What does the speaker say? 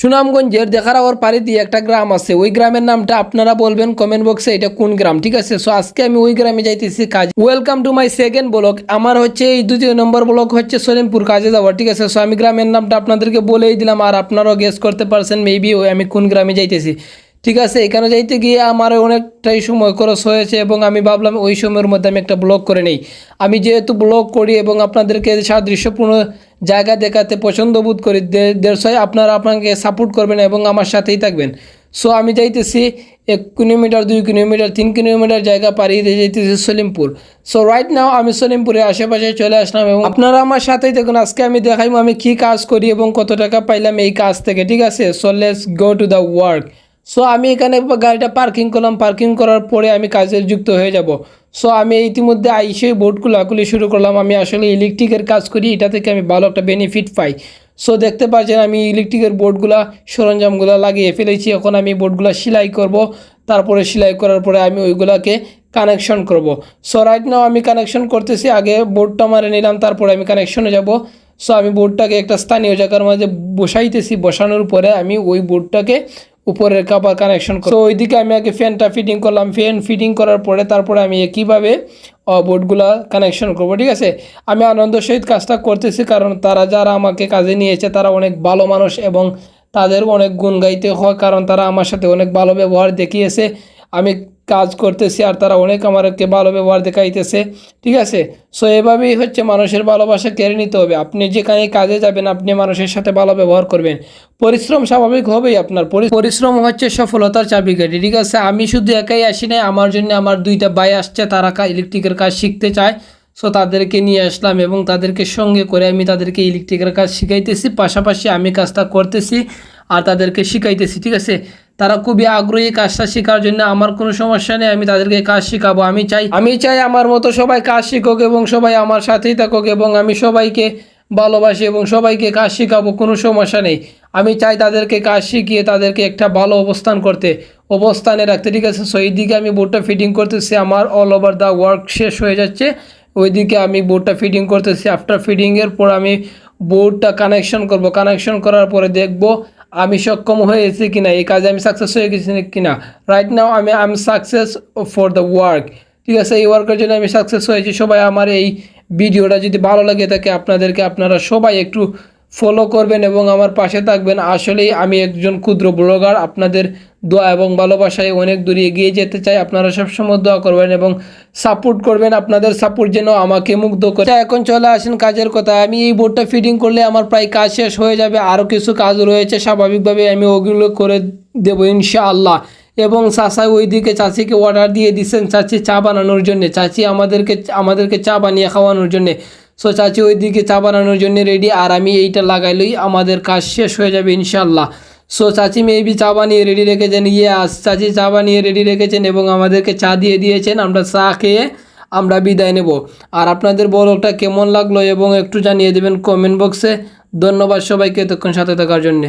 সুনামগঞ্জের দেখারাওয়ার পাড়ি দিয়ে একটা গ্রাম আছে। ওই গ্রামের নামটা আপনারা বলবেন কমেন্ট বক্সে এটা কোন গ্রাম? ঠিক আছে? সো আজকে আমি ওই গ্রামে যাইতেছি কাজ। Welcome to my second block আমার হচ্ছে এই দ্বিতীয় নম্বর ব্লক হচ্ছে সলিমপুর কাজে যাওয়া ঠিক আছে? সো আমি গ্রামের নামটা আপনাদেরকে বলেই দিলাম, আর আপনারাও গেস করতে পারছেন মেবি আমি কোন গ্রামে যাইতেছি। ঠিক আছে, এখানে যাইতে গিয়ে আমার অনেকটাই সময় খরচ হয়েছে এবং আমি ভাবলাম ওই সময়ের মধ্যে আমি একটা ব্লগ করে নেই। আমি যেহেতু ব্লগ করি এবং আপনাদেরকে সাদৃশ্যপূর্ণ জায়গা দেখাতে পছন্দ বোধ করি দেড়শোয় আপনারা আপনাকে সাপোর্ট করবেন এবং আমার সাথেই থাকবেন। সো আমি যাইতেছি এক কিলোমিটার, দুই কিলোমিটার, তিন কিলোমিটার জায়গা পাড়িয়ে যাইতেছি সলিমপুর। সো রাইট নাও আমি সলিমপুরের আশেপাশে চলে আসলাম এবং আপনারা আমার সাথেই দেখুন আজকে আমি দেখাইব আমি কী কাজ করি এবং কত টাকা পাইলাম এই কাজ থেকে, ঠিক আছে? So let's go to the work so আমি এখানে গাড়িটা পার্কিং করলাম। পার্কিং করার পরে আমি কাজে যুক্ত হয়ে যাব। সো আমি ইতিমধ্যে আইসে বোর্ড খোলাখুলি শুরু করলাম। আমি আসলে ইলেকট্রিকের কাজ করি। এটা থেকে আমি ভালো একটা বেনিফিট পাই। সো দেখতে পাচ্ছেন আমি ইলেকট্রিকের বোর্ডগুলা সরঞ্জামগুলো লাগিয়ে ফেলেছি। এখন আমি বোর্ডগুলো সেলাই করব। তারপরে সেলাই করার পরে আমি ওইগুলাকে কানেকশন করব। সো রাইট নাও আমি কানেকশন করতেছি। আগে বোর্ডটা মারে নিলাম। তারপরে আমি কানেকশনে যাব। সো আমি বোর্ডটাকে একটা স্থানীয় জায়গার মাঝে বসাইতেছি। বসানোর পরে আমি ওই বোর্ডটাকে উপরের কাপার কানেকশন করো ওইদিকে আমি আগে ফ্যানটা ফিটিং করলাম। ফ্যান ফিটিং করার পরে তারপরে আমি কীভাবে বোর্ডগুলো কানেকশন করব, ঠিক আছে? আমি আনন্দ সহিত কাজটা করতেছি, কারণ তারা যারা আমাকে কাজে নিয়েছে, তারা অনেক ভালো মানুষ এবং তাদের অনেক গুণ গাইতে হয়, কারণ তারা আমার সাথে অনেক ভালো ব্যবহার দেখিয়েছে। আমি কাজ করতেছি আর তারা অনেক আমাকে ভালো ব্যবহার দেখাইতেছে। ঠিক আছে? সো এভাবেই হচ্ছে মানুষের ভালোবাসা কেড়ে নিতে হবে। আপনি যেখানে কাজে যাবেন, আপনি মানুষের সাথে ভালো ব্যবহার করবেন। পরিশ্রম স্বাভাবিক হবেই আপনার। পরিশ্রম হচ্ছে সফলতার চাবিকাঠি। ঠিক আছে? আমি শুধু একাই আসি নাই, আমার জন্য আমার দুইটা ভাই আসছে, তারা ইলেকট্রিকের কাজ শিখতে চায়। সো তাদেরকে নিয়ে আসলাম এবং তাদেরকে সঙ্গে করে আমি তাদেরকে ইলেকট্রিকের কাজ শিখাইতেছি। পাশাপাশি আমি কাজটা করতেছি আর তাদেরকে শিখাইতেছি। ঠিক আছে? তারা খুবই আগ্রহী কাজটা শেখার জন্য। আমার কোনো সমস্যা নেই, আমি তাদেরকে কাজ শেখাবো। আমি চাই আমি চাই আমার মতো সবাই কাজ শিখুক এবং সবাই আমার সাথেই থাকুক এবং আমি সবাইকে ভালোবাসি এবং সবাইকে কাজ শেখাবো, কোনো সমস্যা নেই। আমি চাই তাদেরকে কাজ শিখিয়ে তাদেরকে একটা ভালো অবস্থান করতে, অবস্থানে রাখতে। ঠিক আছে সো এইদিকে আমি বোর্ডটা ফিটিং করতেছি, আমার অল ওভার দ্য ওয়ার্ক শেষ হয়ে যাচ্ছে। ওইদিকে আমি বোর্ডটা ফিটিং করতেছি। আফটার ফিটিংয়ের পর আমি বোর্ডটা কানেকশন করব। কানেকশন করার পরে দেখব আমি সক্ষম হয়েছি কিনা, এই কাজে আমি সাকসেস হয়ে গেছি কিনা? রাইট নাও আমি I am success for the work ঠিক আছে, এই ওয়ার্কের জন্য আমি সাকসেস হয়েছি। সবাই আমার এই ভিডিওটা যদি ভালো লাগে থাকে, আপনাদেরকে, আপনারা সবাই একটু ফলো করবেন এবং আমার পাশে থাকবেন। আসলেই আমি একজন ক্ষুদ্র ব্লগার। আপনাদের দোয়া এবং ভালোবাসায় অনেক দূরে এগিয়ে যেতে চাই। আপনারা সবসময় দোয়া করবেন এবং সাপোর্ট করবেন। আপনাদের সাপোর্ট যেন আমাকে মুগ্ধ করে। আচ্ছা, এখন চলে আসেন কাজের কথা। আমি এই বোর্ডটা ফিটিং করলে আমার প্রায় কাজ শেষ হয়ে যাবে। আরও কিছু কাজ রয়েছে। স্বাভাবিকভাবে আমি ওগুলো করে দেবো ইনশাআল্লাহ। এবং চাচা ওইদিকে চাচিকে অর্ডার দিয়ে দিচ্ছেন। চাচি চা বানানোর জন্যে। চাচি আমাদেরকে আমাদেরকে চা বানিয়ে খাওয়ানোর জন্যে। সো চাচি, ওইদিকে চা বানানোর জন্য রেডি আর আমি এইটা লাগাইলেই আমাদের কাজ শেষ হয়ে যাবে ইনশাল্লাহ সো চাচি মেবি চা বানিয়ে রেডি রেখেছেন ইয়ে আস চাচি চা বানিয়ে রেডি রেখেছেন এবং আমাদেরকে চা দিয়ে দিয়েছেন, আমরা চা খেয়ে আমরা বিদায় নেব। আর আপনাদের বড়টা কেমন লাগল এবং একটু জানিয়ে দেবেন কমেন্ট বক্সে ধন্যবাদ সবাইকে এতক্ষণ সাথে থাকার জন্যে।